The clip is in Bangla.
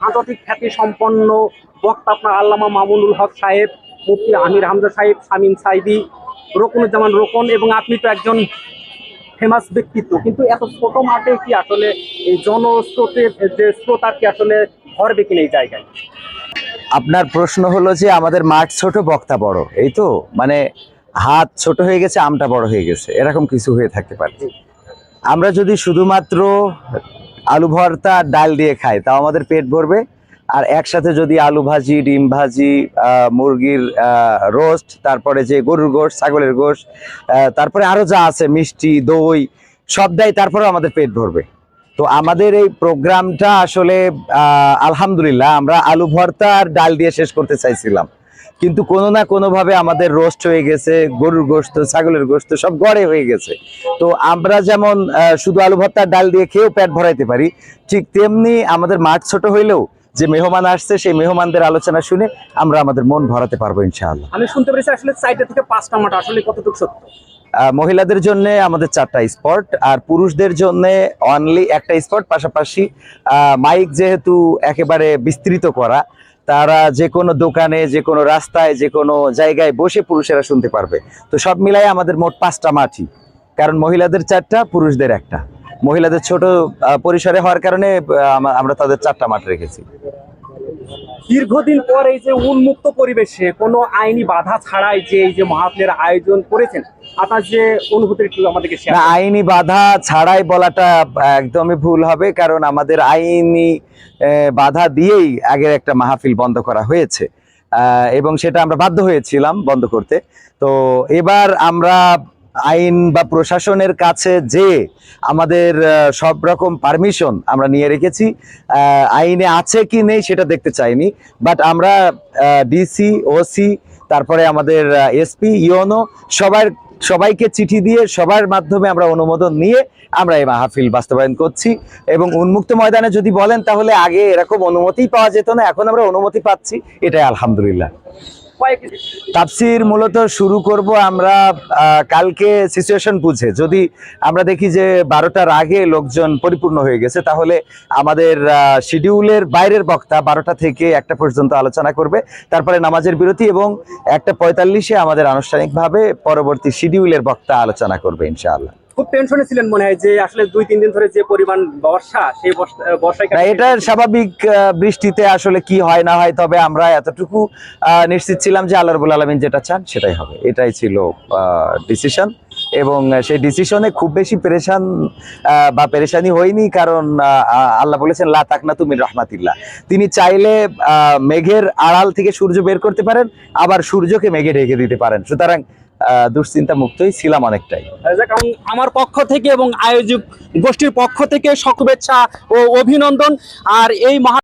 আন্তর্জাতিক খ্যাতি সম্পন্ন বক্তা আপনার আল্লামা মামুনুল হক সাহেব মুফতি আমির হামজা সাহেব সামিন সাইদি রকুনুজ্জামান রোকন এবং আপনি তো একজন ফেমাস ব্যক্তিত্ব। কিন্তু এত ছোট মাঠে কি আসলে এই জনস্রোতের যে শ্রোতার কি আসলে ধরবে কিনা এই জায়গায়? আপনার প্রশ্ন হলো যে আমাদের মাঠ ছোট বক্তা বড় এই তো? মানে হাত ছোট হয়ে গেছে আমটা বড় হয়ে গেছে এরকম কিছু হয়ে থাকতে পারে। আমরা যদি শুধুমাত্র আলু ভর্তা, ডাল দিয়ে খাই তাও আমাদের পেট ভরবে। আর একসাথে যদি আলু ভাজি, ডিম ভাজি মুরগির রোস্ট, তারপরে যে গরুর গোশ, ছাগলের গোশ তারপরে আরও যা আছে, মিষ্টি, দই সব দেয় তারপরে আমাদের পেট ভরবে। তো আমাদের এই প্রোগ্রামটা আসলে আলহামদুলিল্লাহ, আমরা আলু ভর্তা আর ডাল দিয়ে শেষ করতে চাইছিলাম। কিন্তু কোনো না কোনোভাবে আমাদের রোস্ট হয়ে গেছে গরুর গোস্ত ছাগলের গোস্ত সব গড়ে হয়ে গেছে। তো আমরা যেমন শুধু আলু ভর্তা আর ডাল দিয়ে খেয়েও পেট ভরাইতে পারি ঠিক তেমনি আমাদের মাঠ ছোট হইলেও যে মেহমান আসছে সেই মেহমানদের আলোচনা শুনে আমরা আমাদের মন ভরাতে পারব ইনশাআল্লাহ। আমি শুনতে পেরেছি আসলে চারটে থেকে পাঁচটা মাঠ আসলে কতটুকু সত্য? আহ, মহিলাদের জন্য আমাদের চারটা স্পট আর পুরুষদের জন্য অনলি একটা স্পট পাশাপাশি আহ, মাইক যেহেতু একেবারে বিস্তৃত করা তারা যে কোনো দোকানে, যে কোনো রাস্তায়, যে কোনো জায়গায় বসে পুরুষেরা শুনতে পারবে। তো সব মিলাই আমাদের মোট পাঁচটা মাঠই। কারণ মহিলাদের চারটা, পুরুষদের একটা। মহিলাদের ছোট পরিসরে হওয়ার কারণে আমরা তাদের চারটা মাঠ রেখেছি। দীর্ঘদিন পর এই যে উন্মুক্ত পরিবেশে কোনো আইনি বাধা ছাড়াই যে এই যে মাহফিলের আয়োজন করেছেন আপনার যে অনুভূতি একটু আমাদেরকে না আইনি বাধা ছাড়াই বলাটা একদমই ভুল হবে কারণ আমাদের আইনি বাধা দিয়েই আগের একটা মাহফিল বন্ধ করা হয়েছে। এবং সেটা আমরা বাধ্য হয়েছিলাম বন্ধ করতে। তো এবার আমরা আইন বা প্রশাসনের কাছে যে আমাদের সব রকম পারমিশন আমরা নিয়ে রেখেছি আইনে আছে কি নেই সেটা দেখতে চাইনি। বাট আমরা ডিসি ওসি তারপরে আমাদের এসপি ইওনো সবার সবাইকে চিঠি দিয়ে সবার মাধ্যমে আমরা অনুমোদন নিয়ে আমরা এই মাহফিল বাস্তবায়ন করছি এবং উন্মুক্ত ময়দানে যদি বলেন তাহলে আগে এরকম অনুমতি পাওয়া যেত না, এখন আমরা অনুমতি পাচ্ছি, এটাই আলহামদুলিল্লাহ। তাফসির মূলত শুরু করব আমরা কালকে সিচুয়েশন বুঝে। যদি আমরা দেখি যে বারোটার আগে লোকজন পরিপূর্ণ হয়ে গেছে, তাহলে আমাদের শিডিউলের বাইরের বক্তা বারোটা থেকে একটা পর্যন্ত আলোচনা করবে। তারপরে নামাজের বিরতি এবং একটা পঁয়তাল্লিশে আমাদের আনুষ্ঠানিকভাবে পরবর্তী শিডিউলের বক্তা আলোচনা করবে, ইনশাআল্লাহ। খুব টেনশনে ছিলেন মনে হয় যে আসলে দুই তিন দিন ধরে যে পরিমাণ বর্ষা সেই বর্ষা- বর্ষায় এটা স্বাভাবিক বৃষ্টিতে আসলে কি হয় না হয় তবে আমরা এতটুকু নিশ্চিত ছিলাম যে আল্লাহ রবুল আলমিন যেটা চান সেটাই হবে। এটাই ছিল ডিসিশন এবং সেই ডিসিশনে খুব বেশি পেরেশান আহ, বা পেরেশানি হয়নি কারণ আল্লাহ বলেছেন লা তাকনা তুমি রহমাতিল্লাহ। তিনি চাইলে আহ, মেঘের আড়াল থেকে সূর্য বের করতে পারেন আবার সূর্যকে মেঘে ঢেকে দিতে পারেন। সুতরাং দুশ্চিন্তা মুক্তই ছিলাম অনেকটাই। আমার পক্ষ থেকে এবং আয়োজক গোষ্ঠীর পক্ষ থেকে শুভেচ্ছা ও অভিনন্দন। আর এই মহা